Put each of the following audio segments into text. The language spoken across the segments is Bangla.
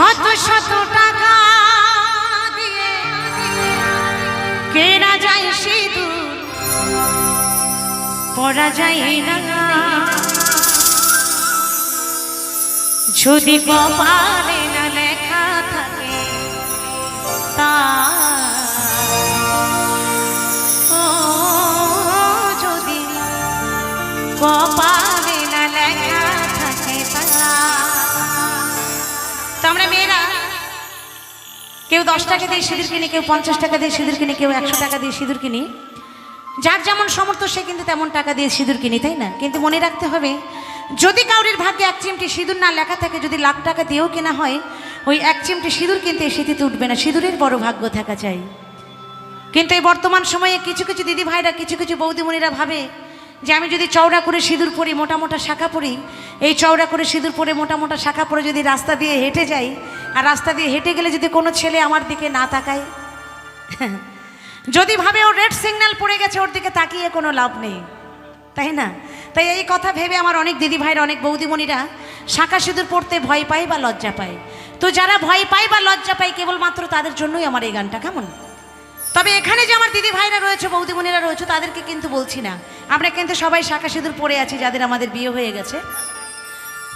শত শত টাকা দিয়ে কেনা যায় সিঁদুর, পরা যায় না যদি কপালে না লেখা থাকে, তা ও যদি কপালে কেউ দশ টাকা দিয়ে সিঁদুর কিনি, কেউ পঞ্চাশ টাকা দিয়ে সিঁদুর কিনি, কেউ একশো টাকা দিয়ে সিঁদুর কিনি। যার যেমন সমর্থ সে কিন্তু তেমন টাকা দিয়ে সিঁদুর কিনি, তাই না? কিন্তু মনে রাখতে হবে, যদি কাউরির ভাগ্যে এক চিমটি সিঁদুর না লেখা থাকে, যদি লাখ টাকা দিয়েও কেনা হয়, ওই এক চিমটি সিঁদুর কিনতে সিঁথিতে উঠবে না। সিঁদুরের বড় ভাগ্য থাকা চাই। কিন্তু এই বর্তমান সময়ে কিছু কিছু দিদি ভাইরা কিছু কিছু বৌদিমণিরা ভাবে যে আমি যদি চওড়া করে সিঁদুর পরি, মোটা মোটা শাখা পরি, এই চওড়া করে সিঁদুর পরে মোটা মোটা শাখা পরে যদি রাস্তা দিয়ে হেঁটে যাই আর রাস্তা দিয়ে হেঁটে গেলে যদি কোনো ছেলে আমার দিকে না তাকায়? যদি ভাবে ও রেড সিগন্যাল পড়ে গেছে, ওর দিকে তাকিয়ে কোনো লাভ নেই। তাই না? তাই এই কথা ভেবে আমার অনেক দিদি ভাইরা অনেক বৌদিমণিরা শাঁখা সিঁদুর পড়তে ভয় পায় বা লজ্জা পায়। তো যারা ভয় পায় বা লজ্জা পায়, কেবলমাত্র তাদের জন্যই আমার এই গানটা, কেমন? তবে এখানে যে আমার দিদি ভাইরা রয়েছে, বৌদিমণিরা রয়েছে, তাদেরকে কিন্তু বলছি না। আমরা কিন্তু সবাই শাঁখা সিঁদুর পড়ে আছি, যাদের আমাদের বিয়ে হয়ে গেছে।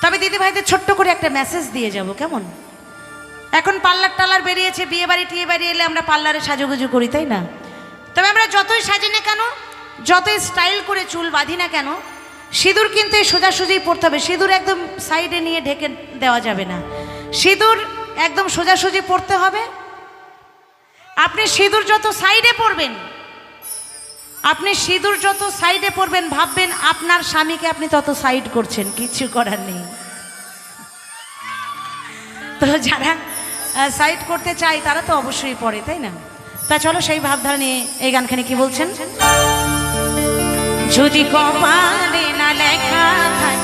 তবে দিদি ভাইদের ছোট্ট করে একটা মেসেজ দিয়ে যাব, কেমন? এখন পার্লার টালার বেরিয়েছে, বিয়ে বাড়ি টিয়ে বাড়ি এলে আমরা পার্লারে সাজুগুজু করি, তাই না? তবে আমরা যতই সাজি না কেন, যতই স্টাইল করে চুল বাঁধি না কেন, সিঁদুর কিন্তু এই সোজাসুজি পড়তে হবে। সিঁদুর একদম সাইডে নিয়ে ঢেকে দেওয়া যাবে না। সিঁদুর একদম সোজাসুজি পড়তে হবে। আপনি সিঁদুর যত সাইডে পড়বেন আপনি সিঁদুর যত সাইডে পড়বেন ভাববেন আপনার স্বামীকে আপনি তত সাইড করছেন, কিছু করার নেই। তো যারা সাইড করতে চাই, তারা তো অবশ্যই পড়ে, তাই না? তা চলো সেই ভাবধারা নিয়ে এই গানখানে কি বলছেন? যদি কপালে না লেখা থাকে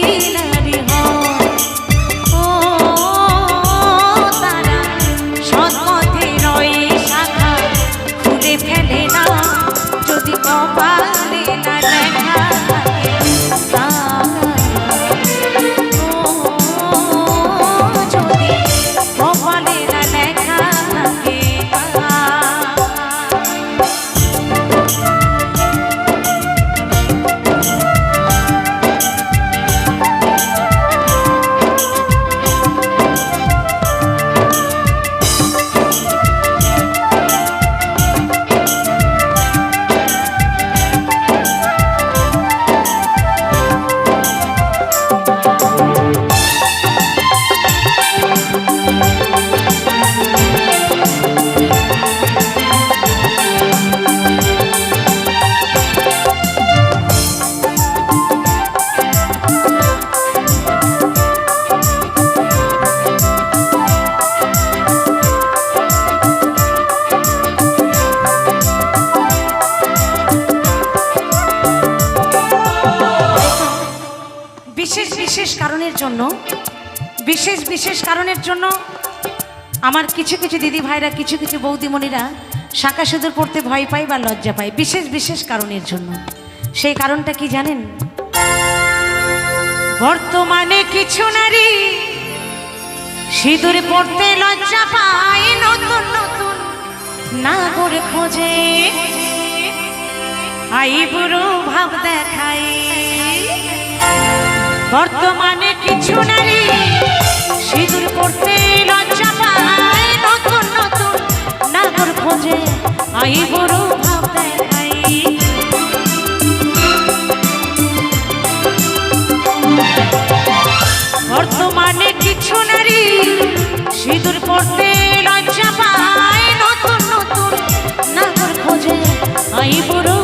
কারণের জন্য, বিশেষ বিশেষ কারণের জন্য আমার কিছু কিছু দিদি ভাইরা, কিছু কিছু বৌদিমণিরা শাঁখা সিঁদুর পড়তে ভয় পায় বা লজ্জা পায়। বিশেষ বিশেষ কারণের জন্য। সেই কারণটা কি জানেন? বর্তমানে কিছু নারী সিঁদুর পড়তে লজ্জা পায়, নতুন নতুন নাগর খোঁজে। আই বুড়ো ভাব দেখাই বর্তমানে কিছু নারী সিঁদুর পড়তে লজ্জা পায় নতুন নতুন নাগর খোঁজে। আই বুড়ো ভাব বর্তমানে কিছু নারী সিঁদুর লজ্জা পায় নতুন নতুন নাগর খোঁজে। আই বুড়ো